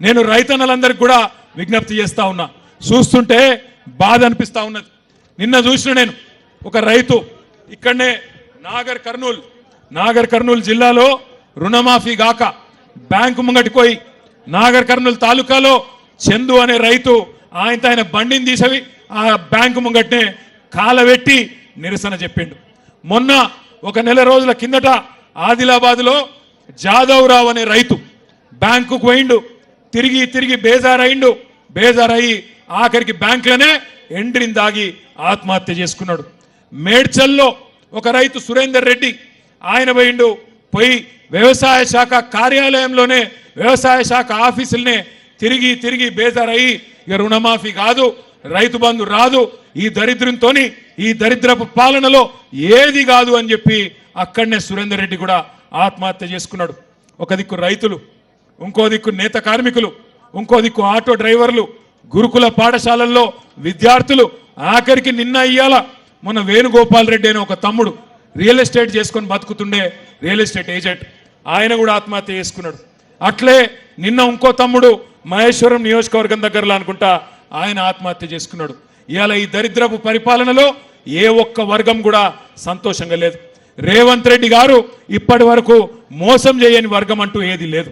నేను రైతన్నలందరికీ కూడా విజ్ఞప్తి చేస్తా ఉన్నా. చూస్తుంటే బాధ అనిపిస్తా ఉన్నది. నిన్న చూసిన నేను ఒక రైతు ఇక్కడనే నాగర్ కర్నూల్ నాగర్ కర్నూల్ జిల్లాలో రుణమాఫీ గాక బ్యాంకు ముంగటిపోయి నాగర్ కర్నూల్ తాలూకాలో చందు అనే రైతు ఆయనతో ఆయన బండిని తీసవి ఆ బ్యాంకు ముంగట్నే కాలబెట్టి నిరసన చెప్పిండు. మొన్న ఒక నెల రోజుల కిందట ఆదిలాబాద్లో జాదవ్ రావు అనే రైతు బ్యాంకుకు పోయిండు. తిరిగి తిరిగి బేజారయిండు బేజారయ్యి ఆఖరికి బ్యాంకులోనే ఎండ్రిని దాగి ఆత్మహత్య చేసుకున్నాడు. మేడ్చల్లో ఒక రైతు సురేందర్ రెడ్డి ఆయన పోయిండు. పోయి వ్యవసాయ శాఖ కార్యాలయంలోనే వ్యవసాయ శాఖ ఆఫీసులనే తిరిగి తిరిగి బేజారయ్యి ఇక రుణమాఫీ కాదు రైతు బంధు రాదు ఈ దరిద్రంతోని ఈ దరిద్రపు పాలనలో ఏది కాదు అని చెప్పి అక్కడనే సురేందర్ రెడ్డి కూడా ఆత్మహత్య చేసుకున్నాడు. ఒక దిక్కు రైతులు ఇంకో దిక్కు నేత కార్మికులు ఇంకో దిక్కు ఆటో డ్రైవర్లు గురుకుల పాఠశాలల్లో విద్యార్థులు ఆఖరికి నిన్న ఇయ్యాల. మొన్న వేణుగోపాల్ రెడ్డి అనే ఒక తమ్ముడు రియల్ ఎస్టేట్ చేసుకొని బతుకుతుండే రియల్ ఎస్టేట్ ఏజెంట్. ఆయన కూడా ఆత్మహత్య చేసుకున్నాడు. అట్లే నిన్న ఇంకో తమ్ముడు మహేశ్వరం నియోజకవర్గం దగ్గరలో అనుకుంటా ఆయన ఆత్మహత్య చేసుకున్నాడు. ఇవాళ ఈ దరిద్రపు పరిపాలనలో ఏ ఒక్క వర్గం కూడా సంతోషంగా లేదు. రేవంత్ రెడ్డి గారు ఇప్పటి మోసం చేయని వర్గం అంటూ ఏది లేదు.